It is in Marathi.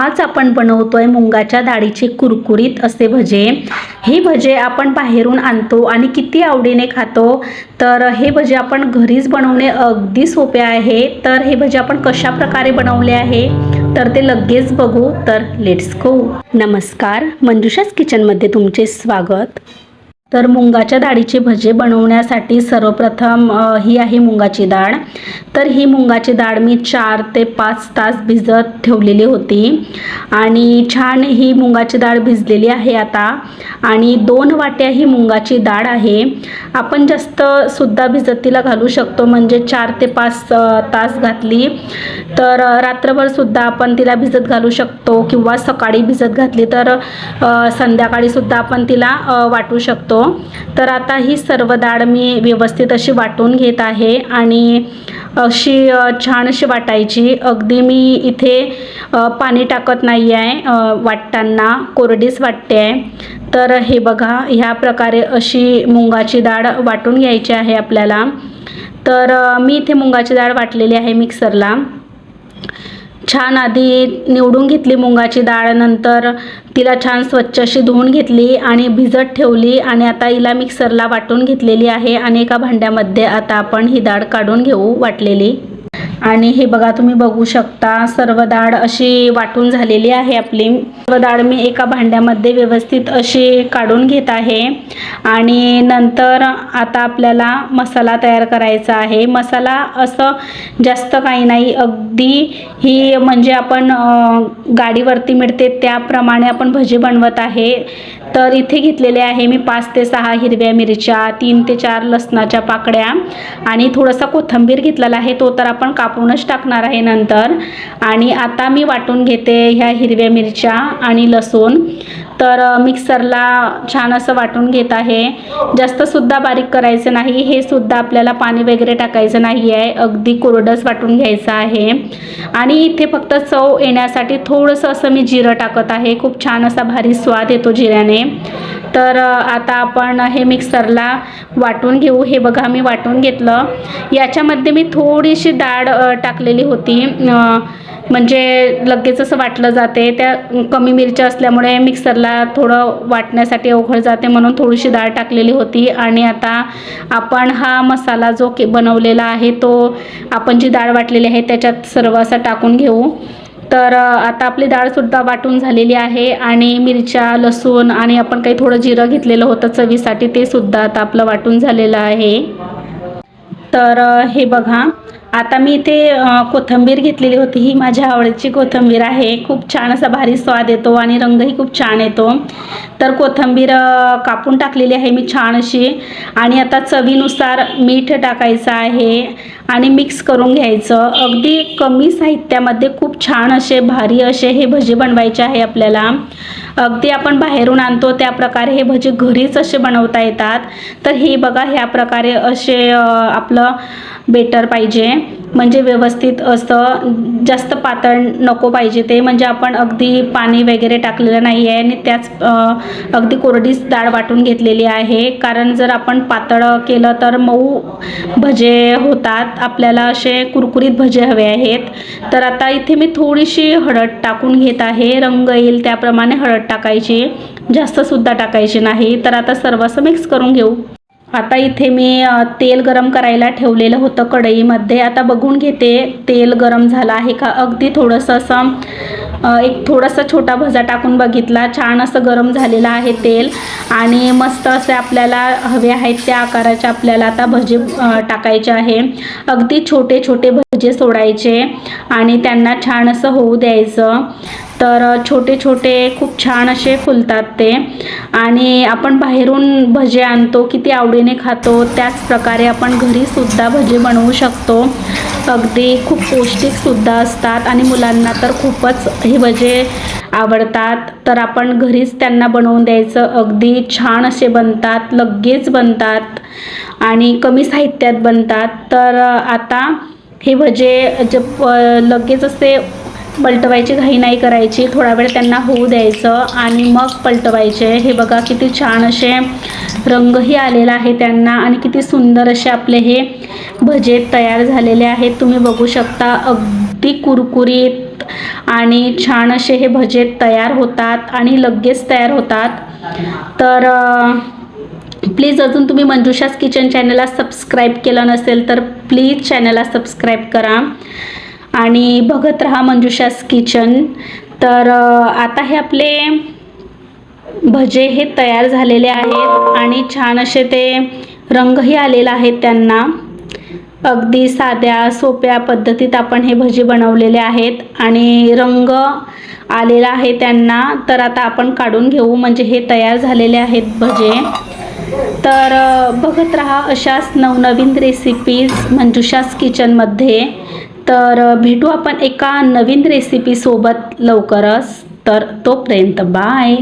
आज आपण बनवतोय मुंगाच्या डाळीचे कुरकुरीत असे भजे. हे भजे आपण बाहेरून आणतो आणि किती आवडीने खातो. तर हे भजे आपण घरीच बनवणे अगदी सोपे आहे. तर हे भजे आपण कशा प्रकारे बनवले आहे? तर ते लगेच बघू. तर लेट्स गो नमस्कार. मंजुषाच किचनमध्ये तुमचे स्वागत. तर मुंगाच्या डाळीचे भजे बनवण्यासाठी सर्वप्रथम ही आहे मुंगाची डाळ तर ही मुंगाची डाळ मी चार ते पाच तास भिजत ठेवलेली होती. आणि छान ही मुंगाची डाळ भिजलेली आहे आता. आणि दोन वाट्या ही मुंगाची डाळ आहे. आपण जास्त सुद्धा भिजत तिला घालू शकतो म्हणजे चार ते पाच तास घातली. तर रात्रभरसुद्धा रात्रभर सुद्धा आपण तिला भिजत घालू शकतो किंवा सकाळी भिजत घातली तर संध्याकाळीसुद्धा संध्याकाळी सुद्धा आपण तिला वाटू शकतो. तर आता ही सर्व डाळ मी व्यवस्थित अशी वाटून घेत आहे आणि अशी छान अशी वाटायची. अगदी मी इथे पाणी टाकत नाही आहे वाटताना. कोरडीच वाटते आहे तर हे बघा ह्या प्रकारे अशी मुंगाची डाळ वाटून घ्यायची आहे आपल्याला. तर मी इथे मुंगाची डाळ वाटलेली आहे मिक्सरला छान आधी निवडून घेतली मुंगाची डाळ नंतर तिला छान स्वच्छ अशी धुवून घेतली आणि भिजत ठेवली आणि आता हिला मिक्सरला वाटून घेतलेली आहे आणि एका भांड्यामध्ये आता आपण ही डाळ काढून घेऊ वाटलेली. आणि हे बघा तुम्ही बघू शकता सर्व डाळ अशी वाटून झालेली आहे आपली. सर्व डाळ मी एका भांड्यामध्ये व्यवस्थित अशी काढून घेत आहे. आणि नंतर आता आपल्याला मसाला तयार करायचा आहे. मसाला असं जास्त काही नाही अगदी ही म्हणजे आपण गाडीवरती मिळते त्याप्रमाणे आपण भजी बनवत आहे. तर इथे घेतलेले आहे मी पाच ते सहा हिरव्या मिरच्या तीन ते चार लसणाच्या पाकड्या आणि थोडासा कोथिंबीर घेतलेला आहे. तो तर आपण कापूनच टाकणार आहे नंतर. आणि आता मी वाटून घेते ह्या हिरव्या मिरच्या आणि लसूण. तर मिक्सरला छान असं वाटून घेत आहे. जास्तसुद्धा बारीक करायचं नाही. हे सुद्धा आपल्याला पाणी वगैरे टाकायचं नाही आहे अगदी कोरडंच वाटून घ्यायचं आहे. आणि इथे फक्त चव येण्यासाठी थोडंसं असं मी जिरं टाकत आहे. खूप छान असा भारी स्वाद येतो जिऱ्याने. तर आता आपण हे मिक्सरला वाटून घेऊ. हे बघा मी वाटून घेतलं. याच्यामध्ये मी थोडीशी डाळ टाकलेली होती. म्हणजे लगेच असं वाटलं जाते. त्या कमी मिरच्या असल्यामुळे मिक्सरला थोडं वाटण्यासाठी अवघड जाते म्हणून थोडीशी डाळ टाकलेली होती. आणि आता आपण हा मसाला जो बनवलेला आहे तो आपण जी डाळ वाटलेली आहे त्याच्यात सर्व असं टाकून घेऊ. तर आता आपली डाळसुद्धा वाटून झालेली आहे आणि मिरच्या लसूण आणि आपण काही थोडं जिरं घेतलेलं होतं चवीसाठी ते सुद्धा आता आपलं वाटून झालेलं आहे. तर हे बघा आता मी इथे कोथंबीर कोथिंबीर घेतलेली होती. ही माझ्या आवडीची कोथिंबीर आहे. खूप छान असा भारी स्वाद येतो आणि रंगही खूप छान येतो. तर कोथिंबीर कापून टाकलेली आहे मी छान अशी. आणि आता चवीनुसार मीठ टाकायचं आहे आणि मिक्स करून घ्यायचं. अगदी कमी साहित्यामध्ये खूप छान असे भारी असे हे भजे बनवायचे आहे आपल्याला. अगदी आपण बाहेरून आणतो त्या प्रकारे हे भजे घरीच असे बनवता येतात. तर हे बघा ह्या प्रकारे असे आपलं बेटर पाहिजे. म्हणजे व्यवस्थित असं जास्त पातळ नको पाहिजे ते. म्हणजे आपण अगदी पाणी वगैरे टाकलेलं नाही आहे आणि त्याच अगदी कोरडीच डाळ वाटून घेतलेली आहे. कारण जर आपण पातळ केलं तर मऊ भजे होतात. आपल्याला असे कुरकुरीत भजे हवे आहेत. तर आता इथे मी थोडीशी हळद टाकून घेत आहे. रंग येईल त्याप्रमाणे हळद टाकायची. जास्तसुद्धा टाकायची नाही. तर आता सर्व असं मिक्स करून घेऊ. आता इथे मी तेल गरम करायला ठेवलेलं होतं कढईमध्ये. आता बघून घेते तेल गरम झालं आहे का? अगदी थोडंसं असं एक थोडासा छोटा भजा टाकून बघितला. छान असं गरम झालेलं आहे तेल. आणि मस्त असे आपल्याला हवे आहेत त्या आकाराचे आपल्याला आता भजे टाकायचे आहे. अगदी छोटे छोटे भजे सोडायचे आणि त्यांना छान असं होऊ द्यायचं. तर छोटे छोटे खूप छान असे फुलतात ते. आणि आपण बाहेरून भजे आणतो किती आवडीने खातो त्याच प्रकारे आपण घरीसुद्धा भजे बनवू शकतो. अगदी खूप पौष्टिकसुद्धा असतात आणि मुलांना तर खूपच हे भजे आवडतात. तर आपण घरीच त्यांना बनवून द्यायचं. अगदी छान असे बनतात लगेच बनतात आणि कमी साहित्यात बनतात. तर आता हे भजे जे प- लगेच असे पलटवायची घाई नाही करायची थोडा वेळ त्यांना होऊ द्यायचं आणि मग पलटवायचे. हे बघा किती छान असे रंगही आलेला आहे त्यांना आणि किती सुंदर असे आपले हे भजे तयार झालेले आहेत. तुम्ही बघू शकता अगदी कुरकुरीत आणि छान असे हे भजे तयार होतात आणि लगेच तयार होतात. तर प्लीज अजून तुम्ही मंजुषास किचन चॅनलला सबस्क्राईब केलं नसेल तर प्लीज चॅनलला सबस्क्राईब करा. आणि बघत राहा मंजुषास किचन तर आता हे आपले भजे हे तयार झालेले आहेत आणि छान असे ते रंगही आलेला आहे त्यांना. अगदी साध्या सोप्या पद्धतीत आपण हे भजे बनवलेले आहेत आणि रंग आलेला आहे त्यांना. तर आता आपण काढून घेऊ म्हणजे हे तयार झालेले आहेत भजे. तर बघत राहा अशाच नवनवीन रेसिपीज मंजुषास किचनमध्ये तर भेटू आपण एका नवीन रेसिपीसोबत लवकरच. तर तोपर्यंत बाय.